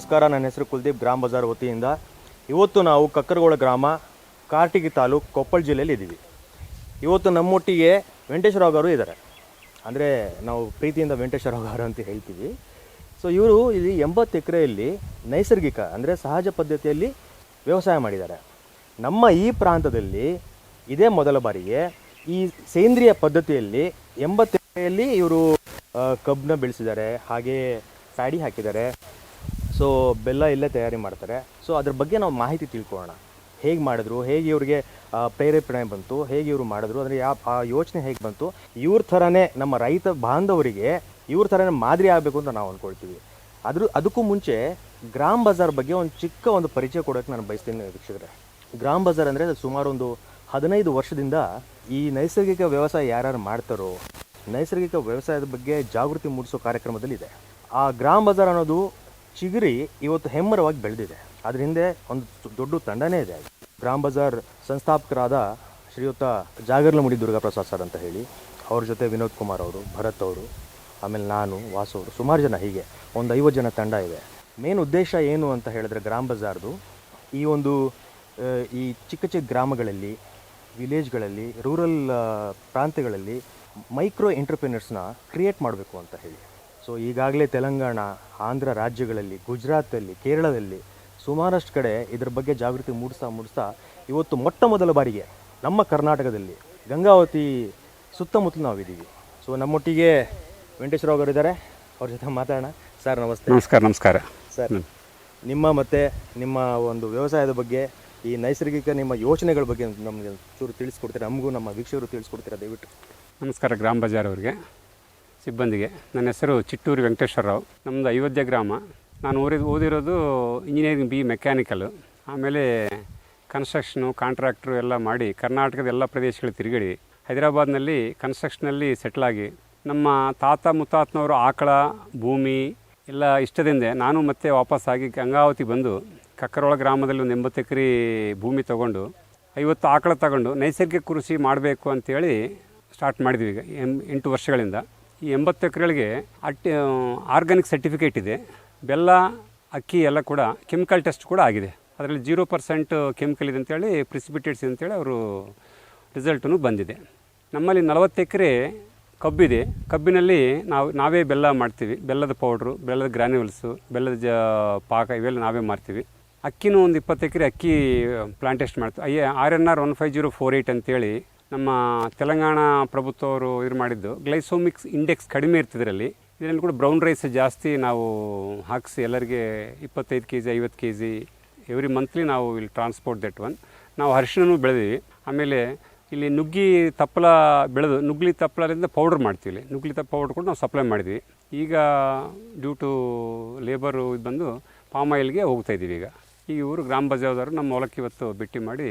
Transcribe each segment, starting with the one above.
ನಮಸ್ಕಾರ, ನನ್ನ ಹೆಸರು ಕುಲ್ದೀಪ್ ಗ್ರಾಮ ಬಜಾರ್ ವತಿಯಿಂದ. ಇವತ್ತು ನಾವು ಕಕ್ಕರಗೋಳ ಗ್ರಾಮ, ಕಾರ್ಟಿಗಿ ತಾಲೂಕು ಕೊಪ್ಪಳ ಜಿಲ್ಲೆಯಲ್ಲಿ ಇದ್ದೀವಿ. ಇವತ್ತು ನಮ್ಮೊಟ್ಟಿಗೆ ವೆಂಕಟೇಶ್ವರರಾವ್ ಅವರು ಇದ್ದಾರೆ. ಅಂದರೆ ನಾವು ಪ್ರೀತಿಯಿಂದ ವೆಂಕಟೇಶ್ವರರಾವ್ ಅವರು ಅಂತ ಹೇಳ್ತೀವಿ. ಸೊ ಇವರು ಇಲ್ಲಿ ಎಂಬತ್ತು ಎಕರೆಯಲ್ಲಿ ನೈಸರ್ಗಿಕ, ಅಂದರೆ ಸಹಜ ಪದ್ಧತಿಯಲ್ಲಿ ವ್ಯವಸಾಯ ಮಾಡಿದ್ದಾರೆ. ನಮ್ಮ ಈ ಪ್ರಾಂತದಲ್ಲಿ ಇದೇ ಮೊದಲ ಬಾರಿಗೆ ಈ ಸೇಂದ್ರಿಯ ಪದ್ಧತಿಯಲ್ಲಿ ಎಂಬತ್ತು ಎಕರೆಯಲ್ಲಿ ಇವರು ಕಬ್ಬನ್ನ ಬೆಳೆಸಿದ್ದಾರೆ. ಹಾಗೆ ಸ್ಯಾಡಿ ಹಾಕಿದ್ದಾರೆ. ಸೊ ಬೆಲ್ಲ ಇಲ್ಲೇ ತಯಾರಿ ಮಾಡ್ತಾರೆ. ಸೊ ಅದ್ರ ಬಗ್ಗೆ ನಾವು ಮಾಹಿತಿ ತಿಳ್ಕೊಳ್ಳೋಣ. ಹೇಗೆ ಮಾಡಿದ್ರು, ಹೇಗೆ ಇವ್ರಿಗೆ ಪ್ರೇರೇಪಣೆ ಬಂತು, ಹೇಗೆ ಇವರು ಮಾಡಿದ್ರು, ಅಂದರೆ ಯಾವ ಆ ಯೋಚನೆ ಹೇಗೆ ಬಂತು, ಇವ್ರ ಥರನೇ ನಮ್ಮ ರೈತ ಬಾಂಧವರಿಗೆ ಇವ್ರ ಥರನೇ ಮಾದರಿ ಆಗಬೇಕು ಅಂತ ನಾವು ಅಂದ್ಕೊಳ್ತೀವಿ ಅದ್ರ, ಅದಕ್ಕೂ ಮುಂಚೆ ಗ್ರಾಮ್ ಬಜಾರ್ ಬಗ್ಗೆ ಒಂದು ಚಿಕ್ಕ ಒಂದು ಪರಿಚಯ ಕೊಡೋಕ್ಕೆ ನಾನು ಬಯಸ್ತೀನಿ ವೀಕ್ಷಕರೆ. ಗ್ರಾಮ್ ಬಜಾರ್ ಅಂದರೆ ಸುಮಾರು ಒಂದು ಹದಿನೈದು ವರ್ಷದಿಂದ ಈ ನೈಸರ್ಗಿಕ ವ್ಯವಸಾಯ ಯಾರ್ಯಾರು ಮಾಡ್ತಾರೋ, ನೈಸರ್ಗಿಕ ವ್ಯವಸಾಯದ ಬಗ್ಗೆ ಜಾಗೃತಿ ಮೂಡಿಸೋ ಕಾರ್ಯಕ್ರಮದಲ್ಲಿ ಇದೆ ಆ ಗ್ರಾಮ್ ಬಜಾರ್ ಅನ್ನೋದು ಚಿಗುರಿ ಇವತ್ತು ಹೆಮ್ಮರವಾಗಿ ಬೆಳೆದಿದೆ. ಅದ್ರ ಹಿಂದೆ ಒಂದು ದೊಡ್ಡ ತಂಡನೇ ಇದೆ. ಗ್ರಾಮ್ ಬಜಾರ್ ಸಂಸ್ಥಾಪಕರಾದ ಶ್ರೀಯುತ ಜಾಗರ್ಲಮುಡಿ ದುರ್ಗಾಪ್ರಸಾದ್ ಸರ್ ಅಂತ ಹೇಳಿ, ಅವ್ರ ಜೊತೆ ವಿನೋದ್ ಕುಮಾರ್ ಅವರು, ಭರತ್ ಅವರು, ಆಮೇಲೆ ನಾನು, ವಾಸು ಅವರು, ಸುಮಾರು ಜನ ಹೀಗೆ, ಒಂದು ಐವತ್ತು ಜನ ತಂಡ ಇದೆ. ಮೇನ್ ಉದ್ದೇಶ ಏನು ಅಂತ ಹೇಳಿದ್ರೆ ಗ್ರಾಮ್ ಬಜಾರ್ದು, ಈ ಒಂದು ಈ ಚಿಕ್ಕ ಚಿಕ್ಕ ಗ್ರಾಮಗಳಲ್ಲಿ, ವಿಲೇಜ್ಗಳಲ್ಲಿ, ರೂರಲ್ ಪ್ರಾಂತ್ಯಗಳಲ್ಲಿ ಮೈಕ್ರೋ ಎಂಟರ್ಪ್ರಿನರ್ಸ್ನ ಕ್ರಿಯೇಟ್ ಮಾಡಬೇಕು ಅಂತ ಹೇಳಿ. ಸೊ ಈಗಾಗಲೇ ತೆಲಂಗಾಣ ಆಂಧ್ರ ರಾಜ್ಯಗಳಲ್ಲಿ ಗುಜರಾತಲ್ಲಿ ಕೇರಳದಲ್ಲಿ ಸುಮಾರಷ್ಟು ಕಡೆ ಇದ್ರ ಬಗ್ಗೆ ಜಾಗೃತಿ ಮೂಡಿಸ್ತಾ ಮೂಡಿಸ್ತಾ ಇವತ್ತು ಮೊಟ್ಟ ಮೊದಲ ಬಾರಿಗೆ ನಮ್ಮ ಕರ್ನಾಟಕದಲ್ಲಿ ಗಂಗಾವತಿ ಸುತ್ತಮುತ್ತಲು ನಾವಿದ್ದೀವಿ. ಸೊ ನಮ್ಮೊಟ್ಟಿಗೆ ವೆಂಕಟೇಶ್ವರ ಅವರು ಇದ್ದಾರೆ. ಅವ್ರ ಜೊತೆ ಮಾತಾಡೋಣ. ಸರ್ ನಮಸ್ತೆ. ನಮಸ್ಕಾರ ನಮಸ್ಕಾರ. ಸರ್ ನಿಮ್ಮ ಮತ್ತೆ ನಿಮ್ಮ ಒಂದು ವ್ಯವಸಾಯದ ಬಗ್ಗೆ ಈ ನೈಸರ್ಗಿಕ ನಿಮ್ಮ ಯೋಚನೆಗಳ ಬಗ್ಗೆ ನಮಗೆ ಚೂರು ತಿಳಿಸ್ಕೊಡ್ತೀರಾ? ನಮಗೂ ನಮ್ಮ ವೀಕ್ಷಕರು ತಿಳಿಸ್ಕೊಡ್ತೀರಾ ದಯವಿಟ್ಟು? ನಮಸ್ಕಾರ ಗ್ರಾಮ ಬಜಾರ್ ಅವರಿಗೆ. ಸಿಬ್ಬಂದಿಗೆ. ನನ್ನ ಹೆಸರು ಚಿಟ್ಟೂರು ವೆಂಕಟೇಶ್ವರರಾವ್ ನಮ್ಮದು ಅಯೋಧ್ಯೆ ಗ್ರಾಮ. ನಾನು ಓದಿದ, ಓದಿರೋದು ಇಂಜಿನಿಯರಿಂಗ್ ಬಿ ಮೆಕ್ಯಾನಿಕಲ್. ಆಮೇಲೆ ಕನ್ಸ್ಟ್ರಕ್ಷನು, ಕಾಂಟ್ರಾಕ್ಟ್ರು ಎಲ್ಲ ಮಾಡಿ ಕರ್ನಾಟಕದ ಎಲ್ಲ ಪ್ರದೇಶಗಳು ತಿರುಗಡಿ ಹೈದರಾಬಾದ್ನಲ್ಲಿ ಕನ್ಸ್ಟ್ರಕ್ಷನಲ್ಲಿ ಸೆಟ್ಲಾಗಿ ನಮ್ಮ ತಾತ ಮುತ್ತಾತನವರು ಆಕಳ, ಭೂಮಿ ಎಲ್ಲ ಇಷ್ಟದಿಂದ ನಾನು ಮತ್ತೆ ವಾಪಸ್ಸಾಗಿ ಗಂಗಾವತಿ ಬಂದು ಕಕ್ಕರೊಳ ಗ್ರಾಮದಲ್ಲಿ ಒಂದು ಎಂಬತ್ತು ಎಕರೆ ಭೂಮಿ ತಗೊಂಡು ಐವತ್ತು ಆಕಳ ತಗೊಂಡು ನೈಸರ್ಗಿಕ ಕೃಷಿ ಮಾಡಬೇಕು ಅಂತೇಳಿ ಸ್ಟಾರ್ಟ್ ಮಾಡಿದ್ವಿ ಈಗ ಎಂಟು ವರ್ಷಗಳಿಂದ. ಈ ಎಂಬತ್ತು ಎಕರೆಗಳಿಗೆ ಅಟ್ಟಿ ಆರ್ಗ್ಯಾನಿಕ್ ಸರ್ಟಿಫಿಕೇಟ್ ಇದೆ. ಬೆಲ್ಲ, ಅಕ್ಕಿ ಎಲ್ಲ ಕೂಡ ಕೆಮಿಕಲ್ ಟೆಸ್ಟ್ ಕೂಡ ಆಗಿದೆ. ಅದರಲ್ಲಿ ಜೀರೋ ಪರ್ಸೆಂಟ್ ಕೆಮಿಕಲ್ ಇದೆ ಅಂತೇಳಿ, ಪ್ರಿಸಿಪಿಟೇಟ್ಸ್ ಅಂತೇಳಿ ಅವರು ರಿಸಲ್ಟೂ ಬಂದಿದೆ. ನಮ್ಮಲ್ಲಿ ನಲವತ್ತು ಎಕರೆ ಕಬ್ಬಿದೆ. ಕಬ್ಬಿನಲ್ಲಿ ನಾವು, ನಾವೇ ಬೆಲ್ಲ ಮಾಡ್ತೀವಿ. ಬೆಲ್ಲದ ಪೌಡ್ರು, ಬೆಲ್ಲದ ಗ್ರ್ಯಾನ್ಯೂಲ್ಸು ಬೆಲ್ಲದ ಜ, ಪಾಕ ಇವೆಲ್ಲ ನಾವೇ ಮಾಡ್ತೀವಿ ಅಕ್ಕಿನೂ ಒಂದು ಇಪ್ಪತ್ತು ಎಕರೆ ಅಕ್ಕಿ ಪ್ಲಾಂಟೇಸ್ಟ್ ಮಾಡ್ತೀವಿ. I R N R one five zero four eight ಅಂತೇಳಿ ನಮ್ಮ ತೆಲಂಗಾಣ ಪ್ರಭುತ್ವವರು ಇದು ಮಾಡಿದ್ದು, ಗ್ಲೈಸೋಮಿಕ್ಸ್ ಇಂಡೆಕ್ಸ್ ಕಡಿಮೆ ಇರ್ತದ್ರಲ್ಲಿ, ಇದರಲ್ಲಿ ಕೂಡ ಬ್ರೌನ್ ರೈಸ್ ಜಾಸ್ತಿ ನಾವು ಹಾಕಿಸಿ ಎಲ್ಲರಿಗೆ ಇಪ್ಪತ್ತೈದು ಕೆ ಜಿ ಐವತ್ತು ಕೆ ಜಿ ಎವ್ರಿ ಮಂತ್ಲಿ ನಾವು ಇಲ್ಲಿ ಟ್ರಾನ್ಸ್ಪೋರ್ಟ್ ದಟ್ ಒನ್ ನಾವು ಅರಿಶಿಣನೂ ಬೆಳೆದೀವಿ ಆಮೇಲೆ ಇಲ್ಲಿ ನುಗ್ಗಿ ತಪ್ಪಲ ಬೆಳೆದು, ನುಗ್ಲಿ ತಪ್ಪಲದಿಂದ ಪೌಡ್ರ್ ಮಾಡ್ತೀವಿ ಇಲ್ಲಿ. ನುಗ್ಲಿ ತಪ್ಪ ಪೌಡ್ರ್ ಕೂಡ ನಾವು ಸಪ್ಲೈ ಮಾಡಿದ್ವಿ ಈಗ ಡ್ಯೂ ಟು ಲೇಬರು ಇದು ಬಂದು ಪಾಮ್ ಆಯಿಲ್ಗೆ ಹೋಗ್ತಾ ಇದ್ದೀವಿ ಈಗ. ಈ ಊರು ಗ್ರಾಮ ಬಜಾರ್ದವರು ನಮ್ಮ ಹೊಲಕ್ಕೆ ಇವತ್ತು ಭೇಟಿ ಮಾಡಿ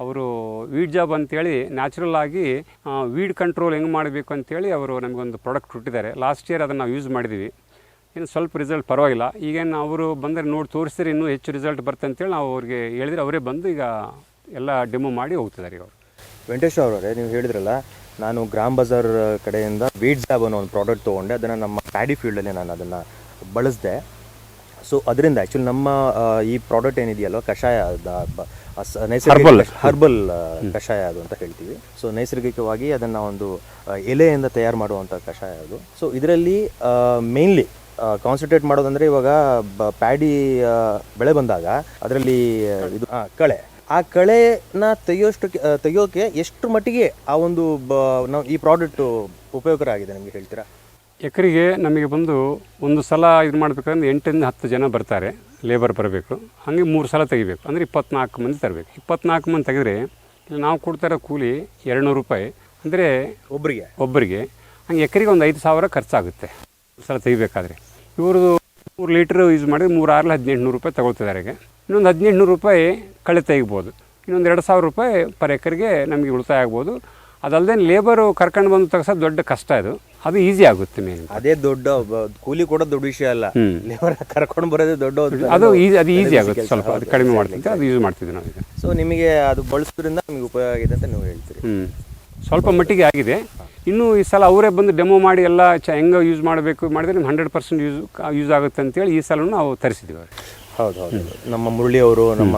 ಅವರು ವೀಡ್ ಜಾಬ್ ಅಂತೇಳಿ ನ್ಯಾಚುರಲ್ ಆಗಿ ವೀಡ್ ಕಂಟ್ರೋಲ್ ಹೆಂಗೆ ಮಾಡಬೇಕು ಅಂತೇಳಿ ಅವರು ನಮಗೊಂದು ಪ್ರಾಡಕ್ಟ್ ಕೊಟ್ಟಿದ್ದಾರೆ. ಲಾಸ್ಟ್ ಇಯರ್ ಅದನ್ನು ನಾವು ಯೂಸ್ ಮಾಡಿದ್ವಿ. ಇನ್ನು ಸ್ವಲ್ಪ ರಿಸಲ್ಟ್ ಪರವಾಗಿಲ್ಲ. ಈಗೇನು ಅವರು ಬಂದರೆ ನೋಡಿ ತೋರಿಸಿದ್ರೆ ಇನ್ನೂ ಹೆಚ್ಚು ರಿಸಲ್ಟ್ ಬರುತ್ತೆ ಅಂತೇಳಿ ನಾವು ಅವ್ರಿಗೆ ಹೇಳಿದ್ರೆ ಅವರೇ ಬಂದು ಈಗ ಎಲ್ಲ ಡೆಮೋ ಮಾಡಿ ಹೋಗ್ತಿದ್ದಾರೆ ಅವರು ವೆಂಕಟೇಶ್ ಅವರೇ ನೀವು ಹೇಳಿದ್ರಲ್ಲ, ನಾನು ಗ್ರಾಮ್ ಬಜಾರ್ ಕಡೆಯಿಂದ ವೀಡ್ ಜಾಬ್ ಅನ್ನೋ ಒಂದು ಪ್ರಾಡಕ್ಟ್ ತೊಗೊಂಡೆ. ಅದನ್ನು ನಮ್ಮ ಪ್ಯಾಡಿ ಫೀಲ್ಡಲ್ಲಿ ನಾನು ಅದನ್ನು ಬಳಸಿದೆ. ಸೊ ಅದರಿಂದ ಆ್ಯಕ್ಚುಲಿ ನಮ್ಮ ಈ ಪ್ರಾಡಕ್ಟ್ ಏನಿದೆಯಲ್ವ ಕಷಾಯ ನೈಸರ್ಗಿಕ ಹರ್ಬಲ್ ಕಷಾಯ ಅದು ಅಂತ ಹೇಳ್ತೀವಿ. ಸೊ ನೈಸರ್ಗಿಕವಾಗಿ ಅದನ್ನು ಒಂದು ಎಲೆಯಿಂದ ತಯಾರು ಮಾಡುವಂಥ ಕಷಾಯ ಅದು. ಸೊ ಇದರಲ್ಲಿ ಮೇನ್ಲಿ ಕಾನ್ಸಂಟ್ರೇಟ್ ಮಾಡೋದಂದ್ರೆ ಇವಾಗ ಬ- ಪ್ಯಾಡಿ ಬೆಳೆ ಬಂದಾಗ ಅದರಲ್ಲಿ ಇದು ಕಳೆ. ಆ ಕಳೆನ ತೆಗೆಯೋಷ್ಟು ತೆಗೆಯೋಕೆ ಎಷ್ಟು ಮಟ್ಟಿಗೆ ಆ ಒಂದು ಬ ನಾವು ಈ ಪ್ರಾಡಕ್ಟು ಉಪಯೋಗಕರ ಆಗಿದೆ ನಿಮಗೆ ಹೇಳ್ತೀರಾ? ಎಕರೆಗೆ ನಮಗೆ ಬಂದು ಒಂದು ಸಲ ಇದು ಮಾಡಬೇಕಂದ್ರೆ ಎಂಟರಿಂದ ಹತ್ತು ಜನ ಬರ್ತಾರೆ ಲೇಬರ್ ಬರಬೇಕು. ಹಾಗೆ ಮೂರು ಸಲ ತೆಗಿಬೇಕು ಅಂದರೆ ಇಪ್ಪತ್ನಾಲ್ಕು ಮಂದಿ ತರಬೇಕು. ಇಪ್ಪತ್ನಾಲ್ಕು ಮಂದಿ ತೆಗೆದ್ರೆ ಇಲ್ಲಿ ನಾವು ಕೊಡ್ತಾ ಇರೋ ಕೂಲಿ ಎರಡು ನೂರು ರೂಪಾಯಿ. ಅಂದರೆ ಒಬ್ಬರಿಗೆ ಒಬ್ಬರಿಗೆ ಹಂಗೆ ಎಕರೆಗೆ ಒಂದು ಐದು ಸಾವಿರ ಖರ್ಚಾಗುತ್ತೆ ಒಂದು ಸಲ ತೆಗಿಬೇಕಾದ್ರೆ. ಇವ್ರದ್ದು ಮೂರು ಲೀಟ್ರ್ ಯೂಸ್ ಮಾಡಿದ್ರೆ ಮೂರು ಆರಲ್ಲಿ ಹದಿನೆಂಟು ನೂರು ರೂಪಾಯಿ ತಗೊಳ್ತಿದ್ದಾರೆ ಈಗ ಇನ್ನೊಂದು ಹದಿನೆಂಟು ನೂರು ರೂಪಾಯಿ ಕಳೆ ತೆಗಿಬೋದು. ಇನ್ನೊಂದು ಎರಡು ಸಾವಿರ ರೂಪಾಯಿ ಪರ್ ಎಕರೆಗೆ ನಮಗೆ ಉಳಿತಾಯ ಆಗ್ಬೋದು. ಅದಲ್ಲದೆ ಲೇಬರು ಕರ್ಕೊಂಡು ಬಂದು ತಗಸ ದೊಡ್ಡ ಕಷ್ಟ ಇದು ಅದು ಈಸಿ ಆಗುತ್ತೆ ಮೇನ್. ಅದೇ ದೊಡ್ಡ ಕೂಲಿ ಕೊಡೋದು ದೊಡ್ಡ ವಿಷಯ ಅಲ್ಲ. ಲೇಬರ್ ಕರ್ಕೊಂಡು ಬರೋದೇ ದೊಡ್ಡ ಅದು ಈಸಿ ಅದು ಈಸಿ ಆಗುತ್ತೆ ಸ್ವಲ್ಪ ಅದು ಕಡಿಮೆ ಮಾಡ್ತಿದ್ದೆ ಅದು ಯೂಸ್ ಮಾಡ್ತಿದ್ವಿ ಈಗ. ಸೊ ನಿಮಗೆ ಅದು ಬಳಸೋದ್ರಿಂದ ನಿಮಗೆ ಉಪಯೋಗ ಆಗಿದೆ ಅಂತ ನೀವು ಹೇಳ್ತೀರಿ. ಹ್ಞೂ ಸ್ವಲ್ಪ ಮಟ್ಟಿಗೆ ಆಗಿದೆ. ಇನ್ನೂ ಈ ಸಲ ಅವರೇ ಬಂದು ಡೆಮೋ ಮಾಡಿ ಎಲ್ಲ ಚ ಹೆಂಗೆ ಯೂಸ್ ಮಾಡಬೇಕು ಮಾಡಿದ್ರೆ ನಿಮ್ಗೆ ಹಂಡ್ರೆಡ್ ಪರ್ಸೆಂಟ್ ಯೂಸ್ ಯೂಸ್ ಆಗುತ್ತೆ ಅಂತೇಳಿ ಈ ಸಲ ನಾವು ತರಿಸಿದ್ವಿ ಅವ್ರಿಗೆ. ಹೌದು ಹೌದು ನಮ್ಮ ಮುರಳಿ ಅವರು ನಮ್ಮ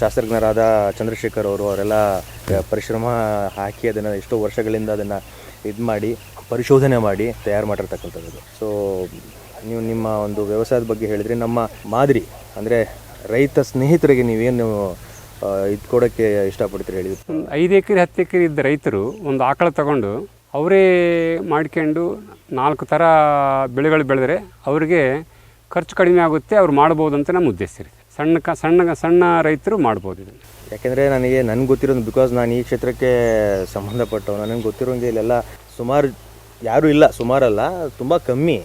ಶಾಸ್ತ್ರಜ್ಞರಾದ ಚಂದ್ರಶೇಖರ್ ಅವರು ಅವರೆಲ್ಲ ಪರಿಶ್ರಮ ಹಾಕಿ ಅದನ್ನು ಎಷ್ಟೋ ವರ್ಷಗಳಿಂದ ಅದನ್ನು ಇದು ಮಾಡಿ ಪರಿಶೋಧನೆ ಮಾಡಿ ತಯಾರು ಮಾಡಿರ್ತಕ್ಕಂಥದ್ದು. ಸೊ ನೀವು ನಿಮ್ಮ ಒಂದು ವ್ಯವಸಾಯದ ಬಗ್ಗೆ ಹೇಳಿದ್ರೆ ನಮ್ಮ ಮಾದರಿ ಅಂದರೆ ರೈತ ಸ್ನೇಹಿತರಿಗೆ ನೀವೇನು ಇದು ಕೊಡೋಕ್ಕೆ ಇಷ್ಟಪಡ್ತೀರಿ ಹೇಳಿ? ಒಂದು ಐದು ಎಕರೆ ಹತ್ತು ಎಕರೆ ಇದ್ದ ರೈತರು ಒಂದು ಆಕಳ ತಗೊಂಡು ಅವರೇ ಮಾಡ್ಕೊಂಡು ನಾಲ್ಕು ಥರ ಬೆಳೆಗಳು ಬೆಳೆದರೆ ಅವರಿಗೆ ಖರ್ಚು ಕಡಿಮೆ ಆಗುತ್ತೆ ಅವ್ರು ಮಾಡ್ಬೋದು ಅಂತ ನಮ್ಮ ಉದ್ದೇಶ ಇರುತ್ತೆ ಸಣ್ಣ ಕ ಸಣ್ಣ ಸಣ್ಣ ರೈತರು ಮಾಡ್ಬೋದು ಇದನ್ನು. ಯಾಕೆಂದರೆ ನನಗೆ ನನಗೆ ಗೊತ್ತಿರೋದು ಬಿಕಾಸ್ ನಾನು ಈ ಕ್ಷೇತ್ರಕ್ಕೆ ಸಂಬಂಧಪಟ್ಟು ನನಗೆ ಗೊತ್ತಿರೋಂಗೆ ಇಲ್ಲೆಲ್ಲ ಸುಮಾರು ಯಾರೂ ಇಲ್ಲ ಸುಮಾರಲ್ಲ ತುಂಬ ಕಮ್ಮಿ.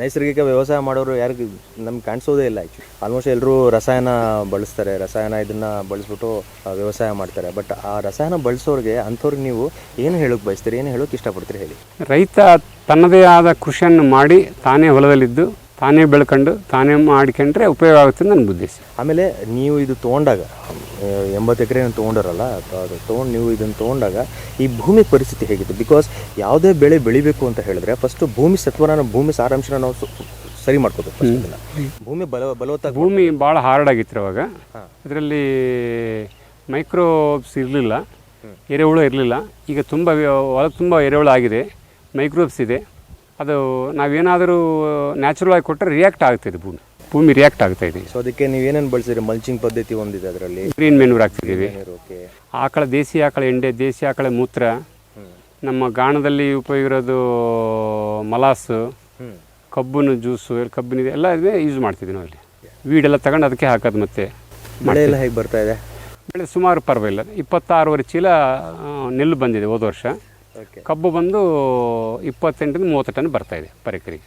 ನೈಸರ್ಗಿಕ ವ್ಯವಸಾಯ ಮಾಡೋರು ಯಾರಿಗೂ ನಮ್ಗೆ ಕಾಣಿಸೋದೇ ಇಲ್ಲ ಆ್ಯಕ್ಚುಲಿ ಆಲ್ಮೋಸ್ಟ್ ಎಲ್ಲರೂ ರಸಾಯನ ಬಳಸ್ತಾರೆ. ರಸಾಯನ ಇದನ್ನು ಬಳಸ್ಬಿಟ್ಟು ವ್ಯವಸಾಯ ಮಾಡ್ತಾರೆ. ಬಟ್ ಆ ರಸಾಯನ ಬಳಸೋರಿಗೆ ಅಂಥವ್ರಿಗೆ ನೀವು ಏನು ಹೇಳೋಕೆ ಬಯಸ್ತೀರಿ? ಏನು ಹೇಳೋಕೆ ಇಷ್ಟಪಡ್ತೀರಿ ಹೇಳಿ? ರೈತ ತನ್ನದೇ ಆದ ಕೃಷಿಯನ್ನು ಮಾಡಿ ತಾನೇ ಹೊಲದಲ್ಲಿದ್ದು ತಾನೇ ಬೆಳ್ಕೊಂಡು ತಾನೇ ಮಾಡ್ಕೊಂಡ್ರೆ ಉಪಯೋಗ ಆಗುತ್ತೆ ಅಂತ ನನ್ನ ಉದ್ದೇಶ ಆಮೇಲೆ ನೀವು ಇದು ತೊಗೊಂಡಾಗ ಎಂಬತ್ತು ಎಕರೆ ತೊಗೊಂಡಿರಲ್ಲ ಅದು ತೊಗೊಂಡು ನೀವು ಇದನ್ನು ತೊಗೊಂಡಾಗ ಈ ಭೂಮಿ ಪರಿಸ್ಥಿತಿ ಹೇಗಿತ್ತು? ಬಿಕಾಸ್ ಯಾವುದೇ ಬೆಳೆ ಬೆಳಿಬೇಕು ಅಂತ ಹೇಳಿದ್ರೆ ಫಸ್ಟು ಭೂಮಿ ಸತ್ವನ ಭೂಮಿ ಸಾರಾಂಶನ ನಾವು ಸರಿ ಮಾಡ್ಕೋಬೇಕು. ಭೂಮಿ ಬಲ ಬಲವತ್ತ ಭೂಮಿ ಭಾಳ ಹಾರ್ಡ್ ಆಗಿತ್ತು ಅವಾಗ ಅದರಲ್ಲಿ ಇದರಲ್ಲಿ ಮೈಕ್ರೋಬ್ಸ್ ಇರಲಿಲ್ಲ ಎರೆಹುಳು ಇರಲಿಲ್ಲ. ಈಗ ತುಂಬ ಹೊಲ ತುಂಬ ಎರೆಹುಳು ಆಗಿದೆ. ಮೈಕ್ರೋಬ್ಸ್ ಇದೆ. ಅದು ನಾವೇನಾದರೂ ನ್ಯಾಚುರಲ್ ಆಗಿ ಕೊಟ್ಟರೆ ರಿಯಾಕ್ಟ್ ಆಗ್ತಿದೆ ಭೂಮಿ. ಭೂಮಿ ರಿಯಾಕ್ಟ್ ಆಗ್ತಾ ಇದೆ. ಸೊ ಅದಕ್ಕೆ ನೀವು ಏನೇನು ಬಳಸಿದ್ರಿ? ಮಲ್ಚಿಂಗ್ ಪದ್ಧತಿ ಒಂದಿದೆ ಅದರಲ್ಲಿ. ಗ್ರೀನ್ ಮೆನ್ಯೂರ್ ಹಾಕ್ತಿದ್ದೀವಿ. ಆಕಳ ದೇಸಿ ಆಕಳ ಎಂಡೆ ದೇಸಿ ಆಕಳ ಮೂತ್ರ. ನಮ್ಮ ಗಾಣದಲ್ಲಿ ಉಪಯೋಗ ಇರೋದು ಮಲಾಸು ಕಬ್ಬಿನ ಜ್ಯೂಸು ಕಬ್ಬಿನ ಎಲ್ಲ ಇದೆ ಯೂಸ್ ಮಾಡ್ತಿದ್ವಿ ನಾವು ಅಲ್ಲಿ ವೀಡೆಲ್ಲ ತಗೊಂಡು ಅದಕ್ಕೆ ಹಾಕೋದು ಮತ್ತೆ ಮಳೆ ಎಲ್ಲ ಹೇಗೆ ಬರ್ತಾ ಇದೆ? ಬೆಳೆ ಸುಮಾರು ಪರವಾಗಿಲ್ಲ. ಇಪ್ಪತ್ತಾರೂವರೆ ಚೀಲ ನೆಲ್ಲು ಬಂದಿದೆ ಹೋದ ವರ್ಷ. ಕಬ್ಬು ಬಂದು ಇಪ್ಪತ್ತೆಂಟರಿಂದ ಮೂವತ್ತು ಟನ್ ಬರ್ತಾ ಇದೆ ಪರ್ ಎಕರೆಗೆ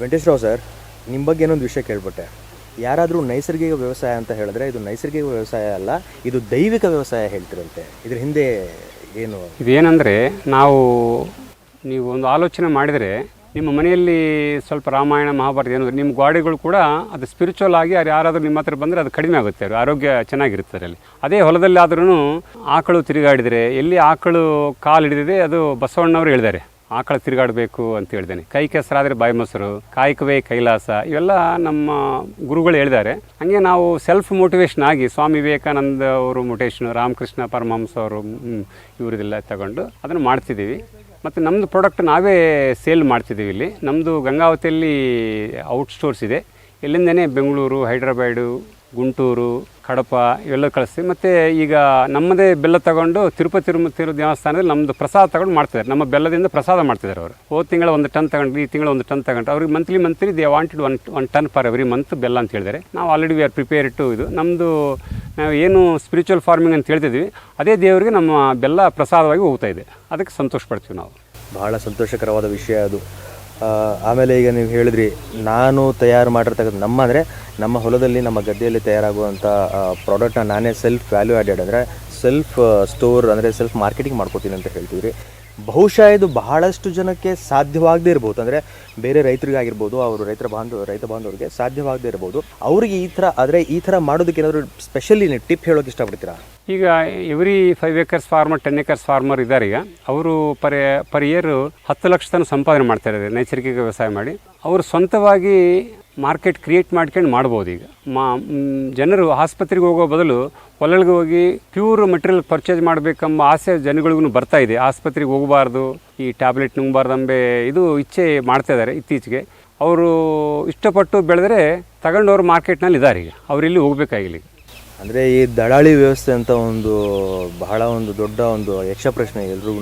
ವೆಂಕಟೇಶ್ವರಾವ್ ಸರ್ ನಿಮ್ಮ ಬಗ್ಗೆ ಏನೊಂದು ವಿಷಯ ಕೇಳ್ಬಿಟ್ಟೆ ಯಾರಾದರೂ ನೈಸರ್ಗಿಕ ವ್ಯವಸಾಯ ಅಂತ ಹೇಳಿದ್ರೆ ಇದು ನೈಸರ್ಗಿಕ ವ್ಯವಸಾಯ ಅಲ್ಲ ಇದು ದೈವಿಕ ವ್ಯವಸಾಯ ಹೇಳ್ತಿರಂತೆ. ಇದ್ರ ಹಿಂದೆ ಏನು? ಇದೇನೆಂದರೆ ನಾವು ನೀವು ಒಂದು ಆಲೋಚನೆ ಮಾಡಿದರೆ ನಿಮ್ಮ ಮನೆಯಲ್ಲಿ ಸ್ವಲ್ಪ ರಾಮಾಯಣ, ಮಹಾಭಾರತ ಏನು, ನಿಮ್ಮ ಗಾಡಿಗಳು ಕೂಡ ಅದು ಸ್ಪಿರಿಚುವಲ್ ಆಗಿ ಅದು ಯಾರಾದರೂ ನಿಮ್ಮ ಹತ್ರ ಬಂದರೆ ಅದು ಕಡಿಮೆ ಆಗುತ್ತೆ ಅವರು, ಆರೋಗ್ಯ ಚೆನ್ನಾಗಿರುತ್ತೆ ಅದರಲ್ಲಿ ಅದೇ ಹೊಲದಲ್ಲಿ ಆದ್ರೂ ಆಕಳು ತಿರುಗಾಡಿದರೆ, ಎಲ್ಲಿ ಆಕಳು ಕಾಲು ಹಿಡಿದಿದೆ ಅದು ಬಸವಣ್ಣವರು ಹೇಳಿದ್ದಾರೆ ಆಕಳು ತಿರುಗಾಡಬೇಕು ಅಂತ ಹೇಳ್ದೇನೆ. ಕೈ ಕೆಸರಾದರೆ ಬಾಯಿ ಮೊಸರು, ಕಾಯಕವೇ ಕೈಲಾಸ, ಇವೆಲ್ಲ ನಮ್ಮ ಗುರುಗಳು ಹೇಳಿದ್ದಾರೆ ಹಾಗೆ ನಾವು ಸೆಲ್ಫ್ ಮೋಟಿವೇಶನ್ ಆಗಿ ಸ್ವಾಮಿ ವಿವೇಕಾನಂದ ಅವರು ಮೋಟಿವೇಶನ್ ರಾಮಕೃಷ್ಣ ಪರಮಹಂಸ ಅವರು ಇವರದೆಲ್ಲ ತಗೊಂಡು ಅದನ್ನು ಮಾಡ್ತಿದ್ದೀವಿ. ಮತ್ತು ನಮ್ಮದು ಪ್ರಾಡಕ್ಟ್ ನಾವೇ ಸೇಲ್ ಮಾಡ್ತಿದ್ದೀವಿ ಇಲ್ಲಿ. ನಮ್ಮದು ಗಂಗಾವತಿಯಲ್ಲಿ ಔಟ್ ಸ್ಟೋರ್ಸ್ ಇದೆ. ಇಲ್ಲಿಂದನೇ ಬೆಂಗಳೂರು ಹೈದ್ರಾಬಾಡು ಗುಂಟೂರು, ಕಡಪ ಇವೆಲ್ಲ ಕಳಿಸ್ತೀವಿ. ಮತ್ತು ಈಗ ನಮ್ಮದೇ ಬೆಲ್ಲ ತಗೊಂಡು ತಿರುಪತಿ ತಿರು ದೇವಸ್ಥಾನದಲ್ಲಿ ನಮ್ಮದು ಪ್ರಸಾದ ತಗೊಂಡು ಮಾಡ್ತಿದ್ದಾರೆ. ನಮ್ಮ ಬೆಲ್ಲದಿಂದ ಪ್ರಸಾದ ಮಾಡ್ತಿದ್ದಾರೆ ಅವರು. ಹೋದ ತಿಂಗಳ ಒಂದು ಟನ್ ತಗೊಂಡು ಈ ತಿಂಗಳ ಒಂದು ಟನ್ ತಗೊಂಡು ಅವ್ರಿಗೆ monthly monthly they wanted one one ton per every month ಬೆಲ್ಲ ಅಂತ ಹೇಳಿದ್ದಾರೆ. ನಾವು already we are prepare to ಇದು. ನಮ್ಮದು ನಾವು ಏನು ಸ್ಪಿರಿಚುವಲ್ ಫಾರ್ಮಿಂಗ್ ಅಂತ ಹೇಳ್ತಿದ್ವಿ, ಅದೇ ದೇವರಿಗೆ ನಮ್ಮ ಬೆಲ್ಲ ಪ್ರಸಾದವಾಗಿ ಹೋಗ್ತಾ ಇದೆ. ಅದಕ್ಕೆ ಸಂತೋಷ ಪಡ್ತೀವಿ ನಾವು. ಬಹಳ ಸಂತೋಷಕರವಾದ ವಿಷಯ ಅದು. ಆಮೇಲೆ ಈಗ ನೀವು ಹೇಳಿದ್ರಿ, ನಾನು ತಯಾರು ಮಾಡಿರ್ತಕ್ಕಂಥ ನಮ್ಮ ಅಂದರೆ ನಮ್ಮ ಹೊಲದಲ್ಲಿ ನಮ್ಮ ಗದ್ದೆಯಲ್ಲಿ ತಯಾರಾಗುವಂಥ ಪ್ರಾಡಕ್ಟ್ನ ನಾನೇ ಸೆಲ್ಫ್ ವ್ಯಾಲ್ಯೂ ಆ್ಯಡೆಡ್ ಅಂದರೆ ಸೆಲ್ಫ್ ಸ್ಟೋರ್ ಅಂದರೆ ಸೆಲ್ಫ್ ಮಾರ್ಕೆಟಿಂಗ್ ಮಾಡ್ಕೋತೀನಿ ಅಂತ ಹೇಳ್ತಿದ್ರಿ. ಬಹುಶಃ ಇದು ಬಹಳಷ್ಟು ಜನಕ್ಕೆ ಸಾಧ್ಯವಾಗದೇ ಇರ್ಬೋದು. ಅಂದರೆ ಬೇರೆ ರೈತರಿಗಾಗಿರ್ಬೋದು, ಅವರು ರೈತರ ಬಾಂಧವ, ರೈತ ಬಾಂಧವರಿಗೆ ಸಾಧ್ಯವಾಗದೇ ಇರ್ಬೋದು. ಅವರಿಗೆ ಈ ಥರ, ಆದರೆ ಈ ಥರ ಮಾಡೋದಕ್ಕೆ ಏನಾದರೂ ಸ್ಪೆಷಲಿ ನೀವು ಟಿಪ್ ಹೇಳೋಕೆ ಇಷ್ಟಪಡ್ತೀರಾ? ಈಗ every five acres farmer ten acres farmer ಇದ್ದಾರೆ ಈಗ. ಅವರು ಪರ್ ಪರ್ ಇಯರ್ ಹತ್ತು ಲಕ್ಷ ತನಕ ಸಂಪಾದನೆ ಮಾಡ್ತಾ ಇದ್ದಾರೆ, ನೈಸರ್ಗಿಕ ವ್ಯವಸಾಯ ಮಾಡಿ. ಅವರು ಸ್ವಂತವಾಗಿ ಮಾರ್ಕೆಟ್ ಕ್ರಿಯೇಟ್ ಮಾಡ್ಕೊಂಡು ಮಾಡ್ಬೋದು ಈಗ. ಮಾ ಜನರು ಆಸ್ಪತ್ರೆಗೆ ಹೋಗೋ ಬದಲು ಹೊಲಗಳಿಗೆ ಹೋಗಿ ಪ್ಯೂರ್ ಮೆಟೀರಿಯಲ್ ಪರ್ಚೇಸ್ ಮಾಡಬೇಕೆಂಬ ಆಸೆ ಜನಗಳಿಗೂ ಬರ್ತಾ ಇದೆ. ಆಸ್ಪತ್ರೆಗೆ ಹೋಗಬಾರ್ದು, ಈ ಟ್ಯಾಬ್ಲೆಟ್ ನುಂಗಬಾರ್ದು ಅಂಬೆ ಇದು ಇಚ್ಛೆ ಮಾಡ್ತಾ ಇದ್ದಾರೆ ಇತ್ತೀಚೆಗೆ. ಅವರು ಇಷ್ಟಪಟ್ಟು ಬೆಳೆದ್ರೆ ತಗೊಂಡವರು ಮಾರ್ಕೆಟ್ನಲ್ಲಿ ಇದ್ದಾರೆ ಈಗ. ಅವ್ರು ಇಲ್ಲಿ ಹೋಗ್ಬೇಕಾಗಿಲ್ಲ ಈಗ. ಅಂದರೆ ಈ ದಳಾಳಿ ವ್ಯವಸ್ಥೆ ಅಂತ ಒಂದು ಬಹಳ ಒಂದು ದೊಡ್ಡ ಒಂದು ಯಕ್ಷ ಪ್ರಶ್ನೆ ಎಲ್ರಿಗೂ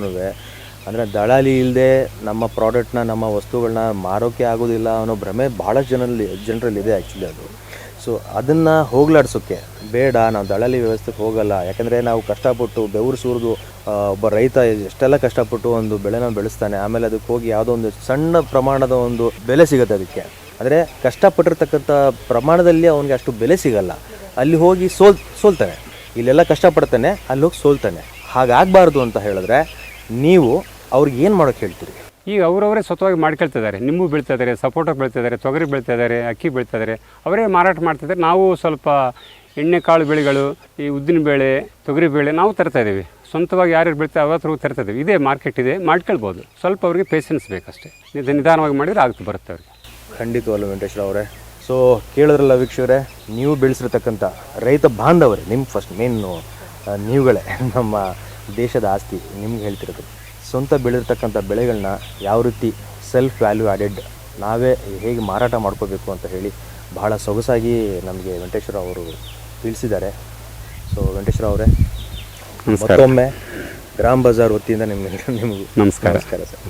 ಅಂದರೆ ದಳಾಲಿ ಇಲ್ಲದೆ ನಮ್ಮ ಪ್ರಾಡಕ್ಟ್ನ, ನಮ್ಮ ವಸ್ತುಗಳನ್ನ ಮಾರೋಕ್ಕೆ ಆಗೋದಿಲ್ಲ ಅನ್ನೋ ಭ್ರಮೆ ಭಾಳಷ್ಟು ಜನರಲ್ಲಿ, ಜನರಲ್ಲಿದೆ ಆ್ಯಕ್ಚುಲಿ ಅದು. ಸೊ ಅದನ್ನು ಹೋಗ್ಲಾಡ್ಸೋಕ್ಕೆ ಬೇಡ, ನಾವು ದಳಾಲಿ ವ್ಯವಸ್ಥೆಗೆ ಹೋಗಲ್ಲ. ಯಾಕಂದರೆ ನಾವು ಕಷ್ಟಪಟ್ಟು ಬೆವರು ಸುರಿದು ಒಬ್ಬ ರೈತ ಎಷ್ಟೆಲ್ಲ ಕಷ್ಟಪಟ್ಟು ಒಂದು ಬೆಳೆನ ಬೆಳೆಸ್ತಾನೆ, ಆಮೇಲೆ ಅದಕ್ಕೆ ಹೋಗಿ ಯಾವುದೋ ಒಂದು ಸಣ್ಣ ಪ್ರಮಾಣದ ಒಂದು ಬೆಲೆ ಸಿಗುತ್ತೆ ಅದಕ್ಕೆ. ಅಂದರೆ ಕಷ್ಟಪಟ್ಟಿರ್ತಕ್ಕಂಥ ಪ್ರಮಾಣದಲ್ಲಿ ಅವನಿಗೆ ಅಷ್ಟು ಬೆಲೆ ಸಿಗಲ್ಲ. ಅಲ್ಲಿ ಹೋಗಿ ಸೋಲ್, ಸೋಲ್ತಾನೆ. ಇಲ್ಲೆಲ್ಲ ಕಷ್ಟಪಡ್ತಾನೆ, ಅಲ್ಲಿ ಹೋಗಿ ಸೋಲ್ತಾನೆ. ಹಾಗಾಗಬಾರ್ದು ಅಂತ ಹೇಳಿದ್ರೆ, ನೀವು ಅವ್ರಿಗೆ ಏನು ಮಾಡೋಕೆ ಹೇಳ್ತೀರಿ? ಈಗ ಅವರವರೇ ಸ್ವತವಾಗಿ ಮಾಡ್ಕೊಳ್ತಿದ್ದಾರೆ. ನಿಮ್ಮೂ ಬೆಳೀತಾ ಇದ್ದಾರೆ ಸಪೋಟ ಬೆಳೀತಾ ಇದ್ದಾರೆ ತೊಗರಿ ಬೆಳೀತಾ ಇದ್ದಾರೆ ಅಕ್ಕಿ ಬೆಳೀತಿದ್ದಾರೆ. ಅವರೇ ಮಾರಾಟ ಮಾಡ್ತಿದ್ದಾರೆ. ನಾವು ಸ್ವಲ್ಪ ಎಣ್ಣೆ ಕಾಳು ಬೆಳೆಗಳು ಈ ಉದ್ದಿನ ಬೇಳೆ ತೊಗರಿ ಬೇಳೆ ನಾವು ತರ್ತಾ ಇದ್ದೀವಿ. ಸ್ವಂತವಾಗಿ ಯಾರ್ಯಾರು ಬೆಳಿತಾರೆ ಅವತ್ತಿಗೂ ತರ್ತಾ ಇದ್ದೀವಿ. ಇದೇ ಮಾರ್ಕೆಟ್ ಇದೆ ಮಾಡ್ಕೊಳ್ಬೋದು. ಸ್ವಲ್ಪ ಅವ್ರಿಗೆ ಪೇಷನ್ಸ್ ಬೇಕಷ್ಟೇ. ಇದು ನಿಧಾನವಾಗಿ ಮಾಡಿದರೆ ಆಗ್ತಾ ಬರುತ್ತೆ ಅವ್ರಿಗೆ. ಖಂಡಿತವಲ್ಲ ವೆಂಕಟೇಶ್ವರ ಅವರೇ. ಸೊ ಕೇಳಿದ್ರಲ್ಲ ವೀಕ್ಷಕರೇ ನೀವು ಬೆಳೆಸಿರ್ತಕ್ಕಂಥ ರೈತ ಬಾಂಧವರೇ ನಿಮ್ಮ ಫಸ್ಟ್ ಮೇನ್ ನೀವುಗಳೇ ನಮ್ಮ ದೇಶದ ಆಸ್ತಿ ನಿಮ್ಗೆ ಹೇಳ್ತಿರೋದು. ಸ್ವಂತ ಬೆಳೆದಿರ್ತಕ್ಕಂಥ ಬೆಳೆಗಳನ್ನ ಯಾವ ರೀತಿ ಸೆಲ್ಫ್ ವ್ಯಾಲ್ಯೂ ಆ್ಯಡೆಡ್ ನಾವೇ ಹೇಗೆ ಮಾರಾಟ ಮಾಡ್ಕೋಬೇಕು ಅಂತ ಹೇಳಿ ಬಹಳ ಸೊಗಸಾಗಿ ನಮಗೆ ವೆಂಕಟೇಶ್ವರ ಅವರು ತಿಳಿಸಿದ್ದಾರೆ. ಸೊ ವೆಂಕಟೇಶ್ವರ ಅವರೇ ಮತ್ತೊಮ್ಮೆ ಗ್ರಾಮ್ ಬಜಾರ್ ವತಿಯಿಂದ ನಿಮ್ಗೆ ನಿಮಗೂ ನಮಸ್ಕಾರ. ನಮಸ್ಕಾರ ಸರ್.